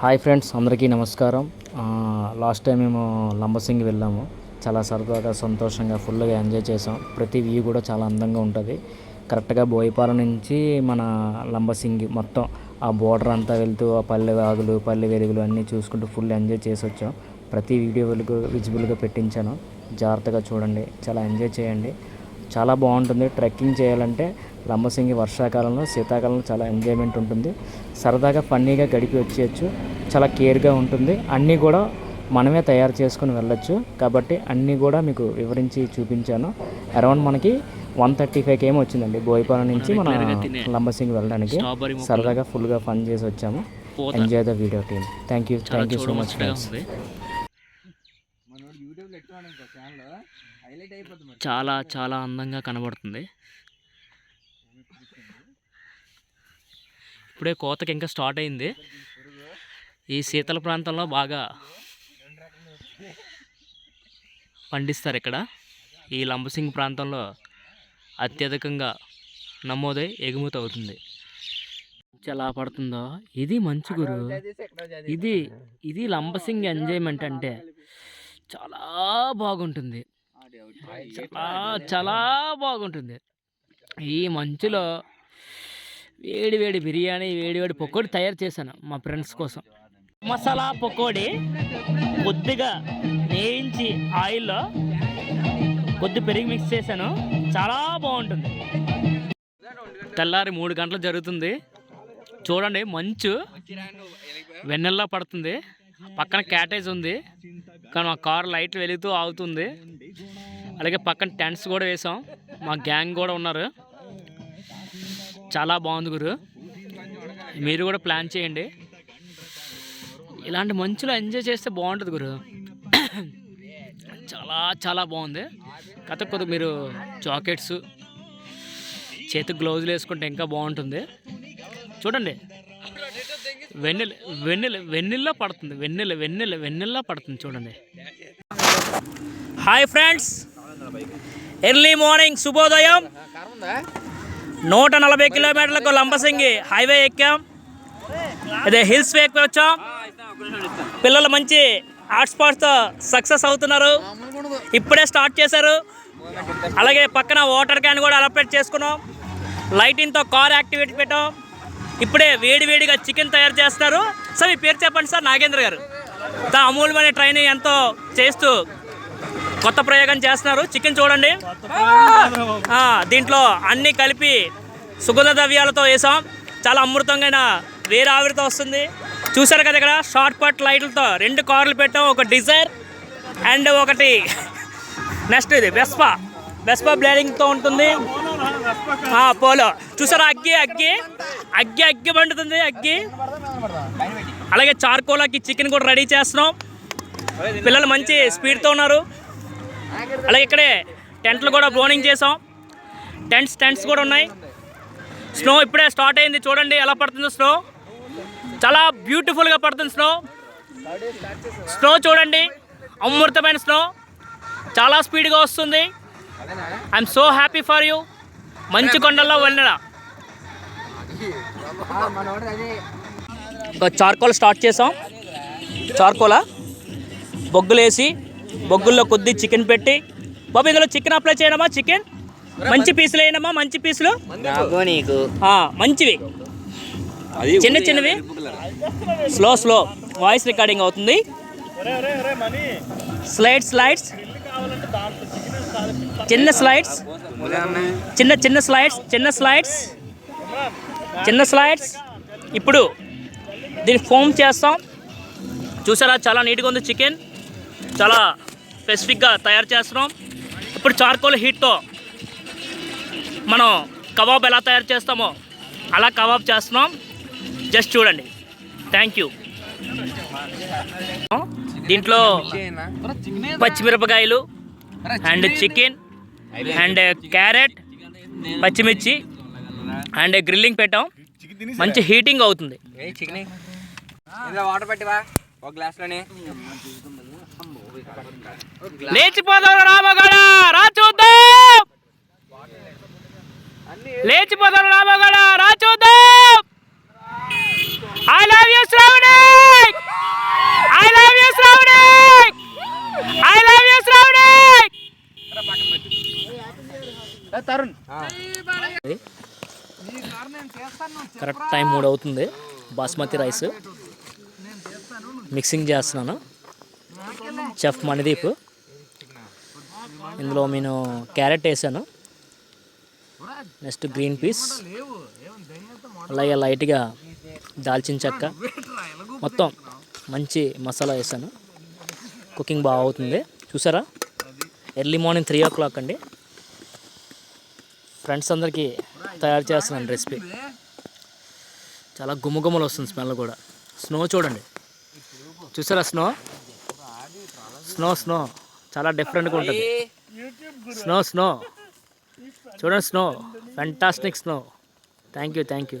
Hi friends అందరికీ నమస్కారం. Last time మేము లంబసింగి వెళ్ళాము. చాలా సరదాగా సంతోషంగా ఫుల్గా ఎంజాయ్ చేసాం. ప్రతి వ్యూ కూడా చాలా అందంగా ఉంటుంది. కరెక్ట్గా బోయపాల నుంచి మన లంబసింగి మొత్తం ఆ బోర్డర్ అంతా వెళ్తూ ఆ పల్లె వాగులు పల్లె వెలుగులు అన్నీ చూసుకుంటూ ఫుల్ ఎంజాయ్ చేసి వచ్చాం. ప్రతి వీడియో విజిబుల్గా పెట్టించాను. జాగ్రత్తగా చూడండి. చాలా ఎంజాయ్ చేయండి. చాలా బాగుంటుంది. ట్రెక్కింగ్ చేయాలంటే లంబసింగి వర్షాకాలంలో శీతాకాలంలో చాలా ఎంజాయ్మెంట్ ఉంటుంది. సరదాగా ఫన్నీగా గడిపి వచ్చేయచ్చు. చాలా కేర్గా ఉంటుంది. అన్నీ కూడా మనమే తయారు చేసుకుని వెళ్ళొచ్చు. కాబట్టి అన్నీ కూడా మీకు వివరించి చూపించాను. అరౌండ్ మనకి వన్ థర్టీ ఫైవ్ కేమో వచ్చిందండి. బోయపాలెం నుంచి మన లంబసింగి వెళ్ళడానికి. సరదాగా ఫుల్గా ఫన్ చేసి వచ్చాము. Enjoy the video team thank you thank you so much friends చాలా చాలా అందంగా కనబడుతుంది. ఇప్పుడే కోతకి ఇంకా స్టార్ట్ అయింది. ఈ శీతల ప్రాంతంలో బాగా పండిస్తారు ఇక్కడ. ఈ లంబసింగ్ ప్రాంతంలో అత్యధికంగా నమోదై ఎగుమతి అవుతుంది. ఎలా పడుతుందో? ఇది మంచి గురు. ఇది ఇది లంబసింగ్ ఎంజాయ్మెంట్ అంటే చాలా బాగుంటుంది. చాలా చాలా బాగుంటుంది. ఈ మంచులో వేడి వేడి బిర్యానీ వేడి వేడి పకోడీ తయారు చేశాను మా ఫ్రెండ్స్ కోసం. మసాలా పకోడీ కొద్దిగా వేయించి ఆయిల్లో కొద్ది పెరిగి మిక్స్ చేశాను. చాలా బాగుంటుంది. తెల్లారి మూడు గంటలు జరుగుతుంది. చూడండి మంచు వెన్నెల్లా పడుతుంది. పక్కన క్యాటేజ్ ఉంది. కానీ మా కార్ లైట్లు వెలుగుతూ ఆగుతుంది. అలాగే పక్కన టెంట్స్ కూడా వేసాం మా గ్యాంగ్ కూడా ఉన్నారు. చాలా బాగుంది గురు. మీరు కూడా ప్లాన్ చేయండి. ఇలాంటి మంచులో ఎంజాయ్ చేస్తే బాగుంటుంది గురు. చాలా చాలా బాగుంది. కథ కొద్ది మీరు జాకెట్స్ చేతికి గ్లౌజులు వేసుకుంటే ఇంకా బాగుంటుంది. చూడండి. వెన్నెల వెన్నెల వెన్నెల్లో పడుతుంది. వెన్నెల వెన్నెల వెన్నెల్లో పడుతుంది చూడండి. హాయ్ ఫ్రెండ్స్ ఎర్లీ మార్నింగ్ శుభోదయం. నూట నలభై కిలోమీటర్లకు లంబసింగి హైవే ఎక్కాం. అదే హిల్స్ ఎక్కి వచ్చాం. పిల్లలు మంచి హాట్స్పాట్స్తో సక్సెస్ అవుతున్నారు. ఇప్పుడే స్టార్ట్ చేశారు. అలాగే పక్కన వాటర్ క్యాన్ కూడా అలపరేట్ చేసుకున్నాం. లైటింగ్తో కార్ యాక్టివేట్ పెట్టాం. ఇప్పుడే వేడివేడిగా చికెన్ తయారు చేస్తారు సార్ మీ పేరు చెప్పండి సార్ నాగేంద్ర గారు. తా అమూల్యమైన ట్రైనింగ్ ఎంతో చేస్తూ కొత్త ప్రయోగం చేస్తున్నారు. చికెన్ చూడండి. దీంట్లో అన్నీ కలిపి సుగంధ ద్రవ్యాలతో వేసాం. చాలా అమృతంగా వేరే ఆవిరితో వస్తుంది. చూసారు కదా ఇక్కడ? షార్ట్ పట్ లైట్లతో రెండు కార్లు పెట్టాం. ఒక డిజైర్ అండ్ ఒకటి నెక్స్ట్ ఇది వెస్పా. వెస్పా బ్లేడింగ్తో ఉంటుంది. పోలో. చూసారా అగ్గి అగ్గి. అగ్గి అగ్గి పండుతుంది. అగ్గి. అలాగే చార్కోలాకి చికెన్ కూడా రెడీ చేస్తున్నాం. పిల్లలు మంచి స్పీడ్తో ఉన్నారు. అలాగే ఇక్కడే టెంట్లు కూడా బ్లోనింగ్ చేసాం టెంట్స్ టెంట్స్ కూడా ఉన్నాయి. స్నో ఇప్పుడే స్టార్ట్ అయింది. చూడండి ఎలా పడుతుందో స్నో. చాలా బ్యూటిఫుల్గా పడుతుంది స్నో. స్నో చూడండి. అమృతమైన స్నో. చాలా స్పీడ్గా వస్తుంది. I'm so happy for you మంచు కొండల్లో వెళ్ళడా ఒక చార్కోల్ స్టార్ట్ చేసాం చార్కోలా? బొగ్గులేసి బొగ్గుల్లో కొద్ది చికెన్ పెట్టి. బాబు ఇందులో చికెన్ అప్లై చేయడమా? చికెన్? మంచి పీసులు వేయడమా? మంచి పీసులు? నాకు నీకు. ఆ, మంచివి. చిన్న చిన్నవి. స్లో స్లో వాయిస్ రికార్డింగ్ అవుతుంది. స్లైడ్స్ స్లైడ్స్ చిన్న స్లైడ్స్ చిన్న చిన్న స్లైడ్స్ చిన్న స్లైడ్స్ చిన్న స్లైడ్స్ ఇప్పుడు దీన్ని ఫోమ్ చేస్తాం. చూసారా? చాలా నీట్గా ఉంది చికెన్. చాలా స్పెసిఫిక్గా తయారు చేస్తున్నాం. ఇప్పుడు చార్కోల్ హీట్తో మనం కబాబ్ ఎలా తయారు చేస్తామో అలా కబాబ్ చేస్తున్నాం. జస్ట్ చూడండి. థ్యాంక్ యూ దీంట్లో పచ్చిమిరపకాయలు అండ్ చికెన్ అండ్ క్యారెట్ పచ్చిమిర్చి అండ్ గ్రిల్లింగ్ పెట్టాం. మంచి హీటింగ్ అవుతుంది. వాటర్ పెట్టివా ఒక గ్లాస్లోనే. లేచిపోదాం రామగడ రా చూద్దాం లేచిపోదాం రామగడ రా చూద్దాం I love you Shravani I love you Shravani I love you Shravani Tarun. Correct time మూడు అవుతుంది బాస్మతి రైస్. మిక్సింగ్ చేస్తున్నాను. చెఫ్ మణిదీప్. ఇందులో నేను క్యారెట్ వేసాను. Next green peas. అలాగే లైట్గా దాల్చిన చెక్క. మొత్తం మంచి మసాలా వేసాను. కుకింగ్ బాగా అవుతుంది. చూసారా? Early morning three o'clock అండి. ఫ్రెండ్స్ అందరికీ తయారు చేస్తున్నాను రెసిపీ. చాలా గుమ్మగుమ్మలు వస్తుంది స్మెల్ కూడా. స్నో చూడండి. చూసారా స్నో? Snow snow. చాలా డిఫరెంట్గా ఉంటుంది. Snow snow. చూడండి snow. Fantastic snow. Thank you thank you